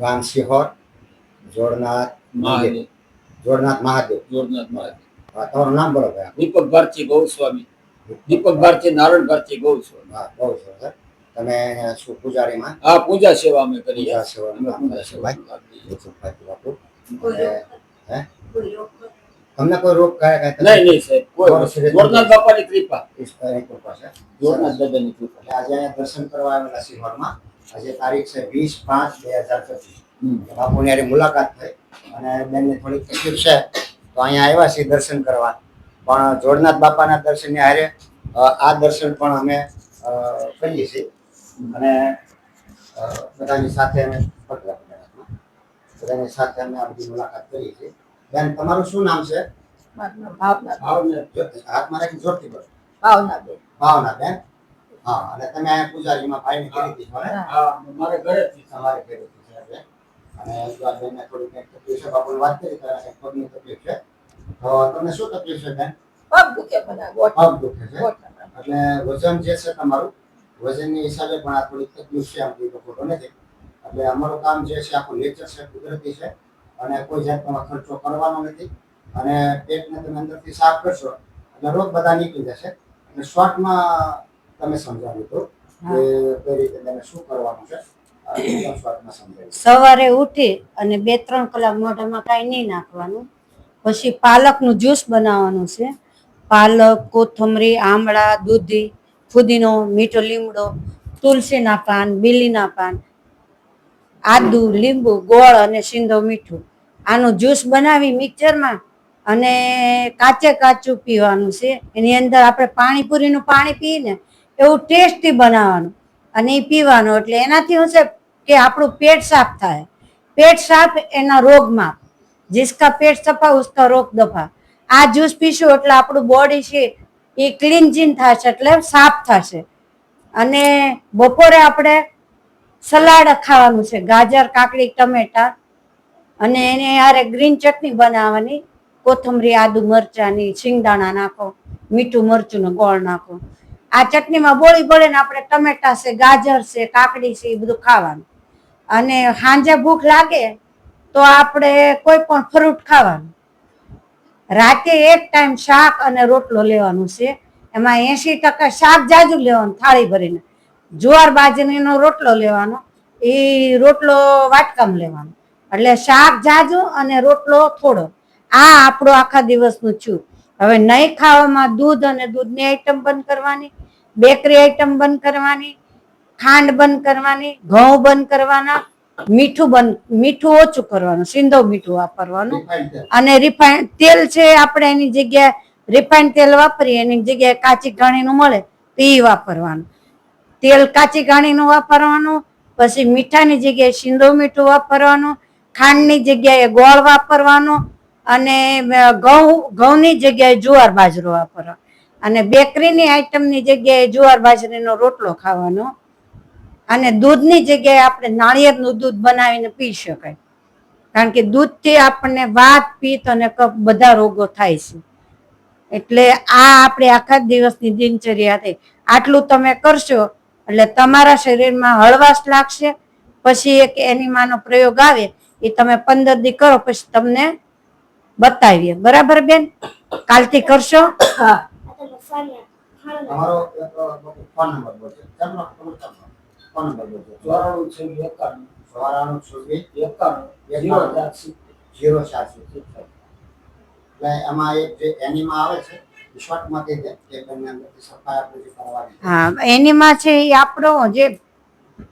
ગામ સિહોર જોડનાથ મહાદેવ. જોડનાથ મહાદેવ. જોડનાથ મહાદેવ. હા તમારું નામ બોલો ભાઈ દીપક ભારતી ગૌસ્વામી. દીપક ભારતી. નારાયણ ભારતી ગૌસ્વામી. હા બહુ સરસ તમે શું પૂજારીમાં? આ પૂજા સેવા અમે કરીએ પૂજા સેવા. દીપકભાઈ બાપુ. હે? તમને કોઈ રોગ કયા કયા નહીં નહીં સાહેબ કોઈ જોરનાથ બાપાની કૃપા. કૃપા છે. જોરનાથ દાદાની કૃપા. એટલે આજે અહીંયા દર્શન કરવા આવેલા સિહોરમાં આજે તારીખ છે વીસ પાંચ બે હજાર પચીસ. બાપુની યારે મુલાકાત થઈ અને બેનને થોડીક તકલીફ છે તો અહીંયા આવ્યા છીએ દર્શન કરવા. પણ જોડનાથ બાપાના દર્શનની હારે આ દર્શન પણ અમે કરીએ છીએ. અને બધાની સાથે અમે. બધાની સાથે અમે આ બધી મુલાકાત કરીએ છીએ. બેન તમારું શું નામ છે? ભાવના ભાવના હાથમાં રાખી જોરથી બોલો. ભાવના બેન ભાવના બેન હા અને તમે અહીંયા પૂજારીમાં ભાઈને કરી દીધો છો ને? હા, મારે ઘરેથી તમારે કરી છે અને જો આ થોડી કંઈક તકલીફ છે બાપુ વાત કરી તો એને પગની તકલીફ છે. તો તમને શું તકલીફ છે બેન? પગ દુખે બધા પગ દુખે છે? એટલે વજન જે છે તમારું વજનની હિસાબે પણ આ થોડી તકલીફ છે આમ તો ખોટો નથી. એટલે અમારું કામ જે છે આખું નેચર છે કુદરતી છે. અને કોઈ જાતનો ખર્ચો કરવાનો નથી. અને પેટને તમે અંદરથી સાફ કરશો એટલે રોગ બધા નીકળી જશે. અને શોર્ટમાં તમે સમજાવ્યું તો કે કઈ રીતે તમે શું કરવાનું છે? સવારે ઉઠી અને બે ત્રણ કલાક મોઢામાં કાંઈ નહીં નાખવાનું. પછી પાલકનું જ્યુસ બનાવવાનું છે. પાલક કોથમરી આમળા દૂધી ફુદીનો મીઠો લીમડો તુલસીના પાન બીલીના પાન આદુ લીંબુ ગોળ અને સિંધો મીઠું. આનું જ્યુસ બનાવી મિક્સરમાં અને કાચે કાચું પીવાનું છે. એની અંદર આપણે પાણીપુરીનું પાણી પીએ ને એવું ટેસ્ટી બનાવવાનું અને એ પીવાનું. એટલે એનાથી હું છે કે આપણું પેટ સાફ થાય. પેટ સાફ એના રોગમાં. જીસકા પેટ સફા ઉસકા રોગ દફા. આ જ્યુસ પીશું એટલે આપણું બોડી છે એ ક્લીન જીન થશે એટલે સાફ થશે. અને બપોરે આપણે સલાડ ખાવાનું છે. ગાજર, કાકડી, ટમેટા અને એને યારે ગ્રીન ચટણી બનાવવાની. કોથમરી, આદુ મરચાની, શિંગદાણા નાખો, મીઠું મરચું ને ગોળ નાખો. આ ચટણીમાં બોળી બોળીને આપણે ટમેટા છે, ગાજર છે, કાકડી છે, એ બધું ખાવાનું. અને સાંજે ભૂખ લાગે તો આપણે કોઈ પણ ફ્રૂટ ખાવાનું. રાતે એક ટાઈમ શાક અને રોટલો લેવાનું છે. એમાં એસી ટકા શાક જાજુ લેવાનું, થાળી ભરીને. જુવાર બાજરીનો રોટલો લેવાનો, એ રોટલો વાટકામ લેવાનો. એટલે શાક જાજુ અને રોટલો થોડો. આ આપણો આખા દિવસનું છું. હવે નહીં ખાવામાં દૂધ અને દૂધની આઈટમ બંધ કરવાની બેકરી આઈટમ બંધ કરવાની ખાંડ બંધ કરવાની ઘઉં બંધ કરવાના મીઠું બંધ મીઠું ઓછું કરવાનું સિંધો મીઠું વાપરવાનું. અને રિફાઈન તેલ છે આપણે એની જગ્યાએ રિફાઇન્ડ તેલ વાપરીએ એની જગ્યાએ કાચી ઘાણીનું મળે તો એ વાપરવાનું. તેલ કાચી ઘાણીનું વાપરવાનું પછી મીઠાની જગ્યાએ સિંધો મીઠું વાપરવાનું ખાંડની જગ્યાએ ગોળ વાપરવાનો અને ઘઉં, ઘઉંની જગ્યાએ જુવાર બાજરો વાપરો. અને બેકરીની આઈટમની જગ્યાએ જુવાર બાજરીનો રોટલો ખાવાનો. અને દૂધની જગ્યાએ આપણે નાળિયેરનું દૂધ બનાવીને પી શકાય. કારણ કે દૂધથી આપણને વાત, પિત્ત અને કફ બધા રોગો થાય છે. એટલે આ આપણે આખા દિવસની દિનચર્યા થઈ આટલું તમે કરશો, એટલે તમારા શરીરમાં હળવાશ લાગશે. પછી એક એનિમાનો પ્રયોગ આવે, એ તમે પંદર દી કરો, પછી તમને બતાવીએ. બરાબર બેન? કાલથી કરશો? હા. એનિમા આવે છે એ આપણે જે કરવાની. છે. હા એનીમાં છે એ આપણો જે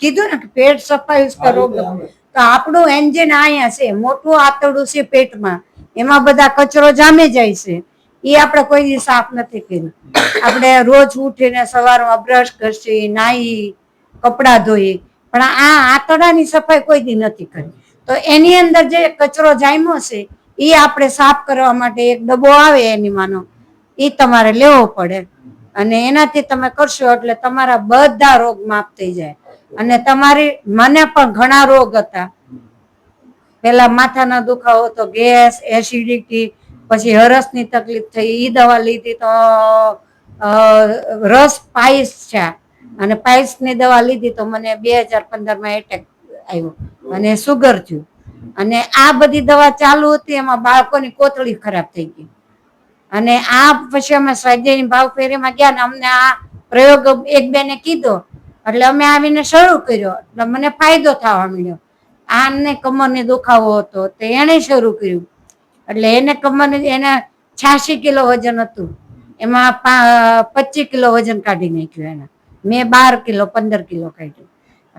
કીધું ને કે પેટ સફાઈ કરો તો આપણું એન્જિન અહીંયા છે મોટું આંતરડું છે પેટમાં. એમાં બધા કચરો જામી જાય છે. એ આપણે કોઈ દિવસ સાફ નથી કર્યું. આપણે રોજ ઉઠીને સવારમાં બ્રશ ઘસી નાહી કપડાં ધોઈ પણ આ આંતરડાની સફાઈ કોઈ દી નથી કરી. તો એની અંદર જે કચરો જામ્યો છે એ આપણે સાફ કરવા માટે એક ડબ્બો આવે એની માનો એ તમારે લેવો પડે. અને એનાથી તમે કરશો એટલે તમારા બધા રોગ માફ થઈ જાય. અને તમારી, મને પણ ઘણા રોગ હતા. પેલા માથાના દુખાવો તો ગેસ, એસિડિટી, પછી હરસની તકલીફ થઈ. એ દવા લીધી તો રસ પાઇસ છે. અને પાઇસની દવા લીધી તો મને બે હજાર પંદરમાં એટેક આવ્યો અને સુગર થયું. અને આ બધી દવા ચાલુ હતી, એમાં બાળકોની કોતળી ખરાબ થઈ ગઈ. અને આ પછી અમે સ્વાધ્યાયની ભાવ ફેરીમાં ગયા ને અમને આ પ્રયોગ એક બેને કીધો. એટલે અમે આવીને શરૂ કર્યો. એટલે મને ફાયદો થવા માંડ્યો. આને કમરને દુખાવો હતો, તે એણે શરૂ કર્યું. એટલે એને કમરને, એને છ્યાસી કિલો વજન હતું. એમાં પચીસ કિલો વજન કાઢી નાખ્યું એને. મેં બાર કિલો, પંદર કિલો કાઢ્યું.